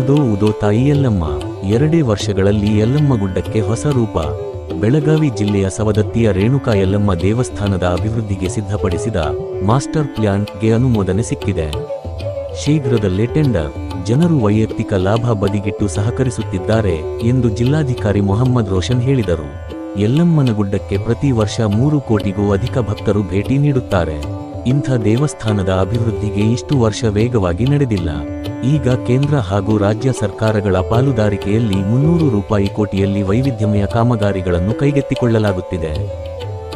ಉದೋ ಉದೋ ತಾಯಿ ಯಲ್ಲಮ್ಮ. ಎರಡೇ ವರ್ಷಗಳಲ್ಲಿ ಯಲ್ಲಮ್ಮ ಗುಡ್ಡಕ್ಕೆ ಹೊಸ ರೂಪ. ಬೆಳಗಾವಿ ಜಿಲ್ಲೆಯ ಸವದತ್ತಿಯ ರೇಣುಕಾ ಯಲ್ಲಮ್ಮ ದೇವಸ್ಥಾನದ ಅಭಿವೃದ್ಧಿಗೆ ಸಿದ್ಧಪಡಿಸಿದ ಮಾಸ್ಟರ್ ಪ್ಲಾನ್ಗೆ ಅನುಮೋದನೆ ಸಿಕ್ಕಿದೆ. ಶೀಘ್ರದಲ್ಲೇ ಟೆಂಡರ್. ಜನರು ವೈಯಕ್ತಿಕ ಲಾಭ ಬದಿಗಿಟ್ಟು ಸಹಕರಿಸುತ್ತಿದ್ದಾರೆ ಎಂದು ಜಿಲ್ಲಾಧಿಕಾರಿ ಮೊಹಮ್ಮದ್ ರೋಷನ್ ಹೇಳಿದರು. ಯಲ್ಲಮ್ಮನ ಗುಡ್ಡಕ್ಕೆ ಪ್ರತಿ ವರ್ಷ ಮೂರು ಕೋಟಿಗೂ ಅಧಿಕ ಭಕ್ತರು ಭೇಟಿ ನೀಡುತ್ತಾರೆ. ಇಂಥ ದೇವಸ್ಥಾನದ ಅಭಿವೃದ್ಧಿಗೆ ಇಷ್ಟು ವರ್ಷ ವೇಗವಾಗಿ ನಡೆದಿಲ್ಲ. ಈಗ ಕೇಂದ್ರ ಹಾಗೂ ರಾಜ್ಯ ಸರ್ಕಾರಗಳ ಪಾಲುದಾರಿಕೆಯಲ್ಲಿ ಮುನ್ನೂರು ರೂಪಾಯಿ ಕೋಟಿಯಲ್ಲಿ ವೈವಿಧ್ಯಮಯ ಕಾಮಗಾರಿಗಳನ್ನು ಕೈಗೆತ್ತಿಕೊಳ್ಳಲಾಗುತ್ತಿದೆ.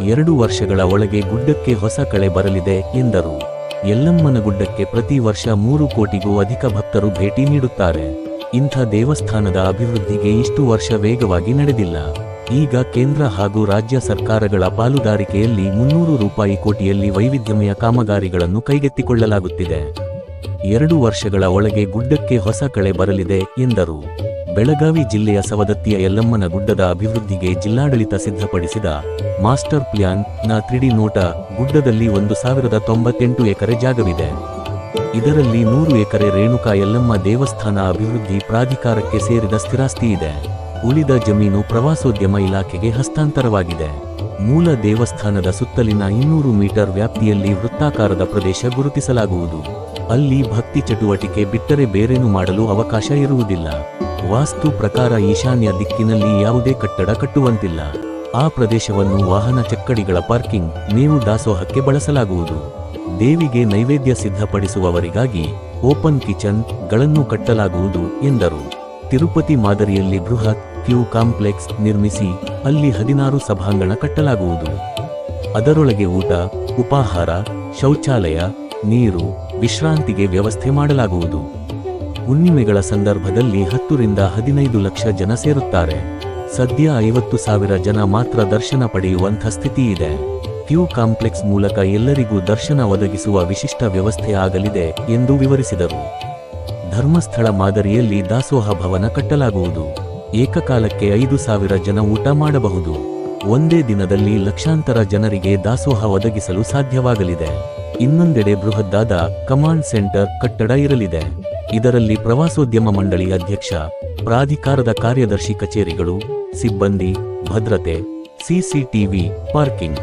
ಎರಡು ವರ್ಷಗಳ ಒಳಗೆ ಗುಡ್ಡಕ್ಕೆ ಹೊಸ ಕಳೆ ಬರಲಿದೆ, ಎಂದರು. ಯಲ್ಲಮ್ಮನ ಗುಡ್ಡಕ್ಕೆ ಪ್ರತಿ ವರ್ಷ ಮೂರು ಕೋಟಿಗೂ ಅಧಿಕ ಭಕ್ತರು ಭೇಟಿ ನೀಡುತ್ತಾರೆ. ಇಂಥ ದೇವಸ್ಥಾನದ ಅಭಿವೃದ್ಧಿಗೆ ಇಷ್ಟು ವರ್ಷ ವೇಗವಾಗಿ ನಡೆದಿಲ್ಲ. ಈಗ ಕೇಂದ್ರ ಹಾಗೂ ರಾಜ್ಯ ಸರ್ಕಾರಗಳ ಪಾಲುದಾರಿಕೆಯಲ್ಲಿ ಮುನ್ನೂರು ರೂಪಾಯಿ ಕೋಟಿಯಲ್ಲಿ ವೈವಿಧ್ಯಮಯ ಕಾಮಗಾರಿಗಳನ್ನು ಕೈಗೆತ್ತಿಕೊಳ್ಳಲಾಗುತ್ತಿದೆ. ಎರಡು ವರ್ಷಗಳ ಒಳಗೆ ಗುಡ್ಡಕ್ಕೆ ಹೊಸ ಕಳೆ ಬರಲಿದೆ, ಎಂದರು. ಬೆಳಗಾವಿ ಜಿಲ್ಲೆಯ ಸವದತ್ತಿಯ ಯಲ್ಲಮ್ಮನ ಗುಡ್ಡದ ಅಭಿವೃದ್ಧಿಗೆ ಜಿಲ್ಲಾಡಳಿತ ಸಿದ್ಧಪಡಿಸಿದ ಮಾಸ್ಟರ್ ಪ್ಲಾನ್ನ ತ್ರಿಡಿ ನೋಟ ಗುಡ್ಡದಲ್ಲಿ ಒಂದು ಸಾವಿರದ ತೊಂಬತ್ತೆಂಟು ಎಕರೆ ಜಾಗವಿದೆ. ಇದರಲ್ಲಿ ನೂರು ಎಕರೆ ರೇಣುಕಾ ಯಲ್ಲಮ್ಮ ದೇವಸ್ಥಾನ ಅಭಿವೃದ್ಧಿ ಪ್ರಾಧಿಕಾರಕ್ಕೆ ಸೇರಿದ ಸ್ಥಿರಾಸ್ತಿ ಇದೆ. ಉಳಿದ ಜಮೀನು ಪ್ರವಾಸೋದ್ಯಮ ಇಲಾಖೆಗೆ ಹಸ್ತಾಂತರವಾಗಿದೆ. ಮೂಲ ದೇವಸ್ಥಾನದ ಸುತ್ತಲಿನ ಇನ್ನೂರು ಮೀಟರ್ ವ್ಯಾಪ್ತಿಯಲ್ಲಿ ವೃತ್ತಾಕಾರದ ಪ್ರದೇಶ ಗುರುತಿಸಲಾಗುವುದು. ಅಲ್ಲಿ ಭಕ್ತಿ ಚಟುವಟಿಕೆ ಬಿಟ್ಟರೆ ಬೇರೇನು ಮಾಡಲು ಅವಕಾಶ ಇರುವುದಿಲ್ಲ. ವಾಸ್ತು ಪ್ರಕಾರ ಈಶಾನ್ಯ ದಿಕ್ಕಿನಲ್ಲಿ ಯಾವುದೇ ಕಟ್ಟಡ ಕಟ್ಟುವಂತಿಲ್ಲ. ಆ ಪ್ರದೇಶವನ್ನು ವಾಹನ ಚಕ್ಕಡಿಗಳ ಪಾರ್ಕಿಂಗ್, ಮೇವು ದಾಸೋಹಕ್ಕೆ ಬಳಸಲಾಗುವುದು. ದೇವಿಗೆ ನೈವೇದ್ಯ ಸಿದ್ಧಪಡಿಸುವವರಿಗಾಗಿ ಓಪನ್ ಕಿಚನ್ಗಳನ್ನು ಕಟ್ಟಲಾಗುವುದು ಎಂದರು. ತಿರುಪತಿ ಮಾದರಿಯಲ್ಲಿ ಬೃಹತ್ ಕ್ಯೂ ಕಾಂಪ್ಲೆಕ್ಸ್ ನಿರ್ಮಿಸಿ ಅಲ್ಲಿ ಹದಿನಾರು ಸಭಾಂಗಣ ಕಟ್ಟಲಾಗುವುದು. ಅದರೊಳಗೆ ಊಟ, ಉಪಾಹಾರ, ಶೌಚಾಲಯ, ನೀರು, ವಿಶ್ರಾಂತಿಗೆ ವ್ಯವಸ್ಥೆ ಮಾಡಲಾಗುವುದು. ಹುಣ್ಣಿಮೆಗಳ ಸಂದರ್ಭದಲ್ಲಿ ಹತ್ತರಿಂದ ಹದಿನೈದು ಲಕ್ಷ ಜನ ಸೇರುತ್ತಾರೆ. ಸದ್ಯ ಐವತ್ತು ಸಾವಿರ ಜನ ಮಾತ್ರ ದರ್ಶನ ಪಡೆಯುವಂಥ ಸ್ಥಿತಿ ಇದೆ ಕ್ಯೂ ಕಾಂಪ್ಲೆಕ್ಸ್ ಮೂಲಕ ಎಲ್ಲರಿಗೂ ದರ್ಶನ ಒದಗಿಸುವ ವಿಶಿಷ್ಟ ವ್ಯವಸ್ಥೆ ಆಗಲಿದೆ ಎಂದು ವಿವರಿಸಿದರು. ಧರ್ಮಸ್ಥಳ ಮಾದರಿಯಲ್ಲಿ ದಾಸೋಹ ಭವನ ಕಟ್ಟಲಾಗುವುದು. ಏಕಕಾಲಕ್ಕೆ ಐದು ಸಾವಿರ ಜನ ಊಟ ಮಾಡಬಹುದು. ಒಂದೇ ದಿನದಲ್ಲಿ ಲಕ್ಷಾಂತರ ಜನರಿಗೆ ದಾಸೋಹ ಒದಗಿಸಲು ಸಾಧ್ಯವಾಗಲಿದೆ. ಇನ್ನೊಂದೆಡೆ ಬೃಹದ್ದಾದ ಕಮಾಂಡ್ ಸೆಂಟರ್ ಕಟ್ಟಡ ಇರಲಿದೆ. ಇದರಲ್ಲಿ ಪ್ರವಾಸೋದ್ಯಮ ಮಂಡಳಿ ಅಧ್ಯಕ್ಷ, ಪ್ರಾಧಿಕಾರದ ಕಾರ್ಯದರ್ಶಿ ಕಚೇರಿಗಳು, ಸಿಬ್ಬಂದಿ, ಭದ್ರತೆ, ಸಿಸಿಟಿವಿ, ಪಾರ್ಕಿಂಗ್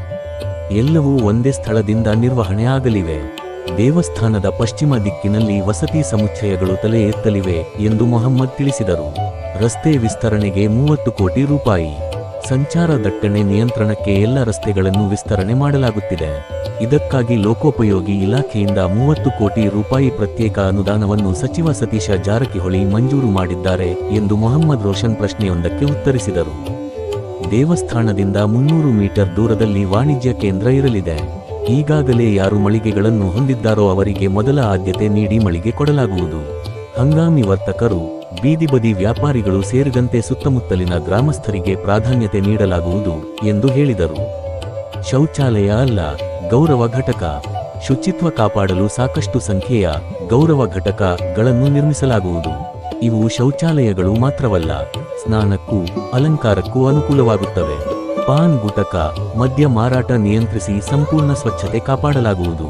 ಎಲ್ಲವೂ ಒಂದೇ ಸ್ಥಳದಿಂದ ನಿರ್ವಹಣೆ ಆಗಲಿವೆ. ದೇವಸ್ಥಾನದ ಪಶ್ಚಿಮ ದಿಕ್ಕಿನಲ್ಲಿ ವಸತಿ ಸಮುಚ್ಚಯಗಳು ತಲೆ ಎತ್ತಲಿವೆ ಎಂದು ಮೊಹಮ್ಮದ್ ತಿಳಿಸಿದರು. ರಸ್ತೆ ವಿಸ್ತರಣೆಗೆ ಮೂವತ್ತು ಕೋಟಿ ರೂಪಾಯಿ. ಸಂಚಾರ ದಟ್ಟಣೆ ನಿಯಂತ್ರಣಕ್ಕೆ ಎಲ್ಲ ರಸ್ತೆಗಳನ್ನು ವಿಸ್ತರಣೆ ಮಾಡಲಾಗುತ್ತಿದೆ. ಇದಕ್ಕಾಗಿ ಲೋಕೋಪಯೋಗಿ ಇಲಾಖೆಯಿಂದ ಮೂವತ್ತು ಕೋಟಿ ರೂಪಾಯಿ ಪ್ರತ್ಯೇಕ ಅನುದಾನವನ್ನು ಸಚಿವ ಸತೀಶ ಜಾರಕಿಹೊಳಿ ಮಂಜೂರು ಮಾಡಿದ್ದಾರೆ ಎಂದು ಮೊಹಮ್ಮದ್ ರೋಷನ್ ಪ್ರಶ್ನೆಯೊಂದಕ್ಕೆ ಉತ್ತರಿಸಿದರು. ದೇವಸ್ಥಾನದಿಂದ ಮುನ್ನೂರು ಮೀಟರ್ ದೂರದಲ್ಲಿ ವಾಣಿಜ್ಯ ಕೇಂದ್ರ ಇರಲಿದೆ. ಈಗಾಗಲೇ ಯಾರು ಮಳಿಗೆಗಳನ್ನು ಹೊಂದಿದ್ದಾರೋ ಅವರಿಗೆ ಮೊದಲ ಆದ್ಯತೆ ನೀಡಿ ಮಳಿಗೆ ಕೊಡಲಾಗುವುದು. ಹಂಗಾಮಿ ವರ್ತಕರು, ಬೀದಿ ಬದಿ ವ್ಯಾಪಾರಿಗಳು ಸೇರಿದಂತೆ ಸುತ್ತಮುತ್ತಲಿನ ಗ್ರಾಮಸ್ಥರಿಗೆ ಪ್ರಾಧಾನ್ಯತೆ ನೀಡಲಾಗುವುದು ಎಂದು ಹೇಳಿದರು. ಶೌಚಾಲಯ ಅಲ್ಲ, ಗೌರವ ಘಟಕ. ಶುಚಿತ್ವ ಕಾಪಾಡಲು ಸಾಕಷ್ಟು ಸಂಖ್ಯೆಯ ಗೌರವ ಘಟಕಗಳನ್ನು ನಿರ್ಮಿಸಲಾಗುವುದು. ಇವು ಶೌಚಾಲಯಗಳು ಮಾತ್ರವಲ್ಲ, ಸ್ನಾನಕ್ಕೂ ಅಲಂಕಾರಕ್ಕೂ ಅನುಕೂಲವಾಗುತ್ತವೆ. ಪಾನ್ ಗುಟಕ, ಮದ್ಯ ಮಾರಾಟ ನಿಯಂತ್ರಿಸಿ ಸಂಪೂರ್ಣ ಸ್ವಚ್ಛತೆ ಕಾಪಾಡಲಾಗುವುದು.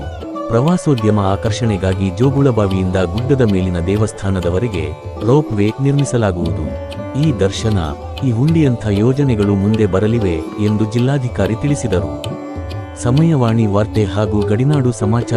ಪ್ರವಾಸೋದ್ಯಮ ಆಕರ್ಷಣೆಗಾಗಿ ಜೋಗುಳಬಾವಿಯಿಂದ ಗುಡ್ಡದ ಮೇಲಿನ ದೇವಸ್ಥಾನದವರೆಗೆ ರೋಪ್ ವೇ ನಿರ್ಮಿಸಲಾಗುವುದು. ಈ ದರ್ಶನ, ಈ ಹುಂಡಿಯಂಥ ಯೋಜನೆಗಳು ಮುಂದೆ ಬರಲಿವೆ ಎಂದು ಜಿಲ್ಲಾಧಿಕಾರಿ ತಿಳಿಸಿದರು. ಸಮಯವಾಣಿ ವಾರ್ತೆ ಹಾಗೂ ಗಡಿನಾಡು ಸಮಾಚಾರ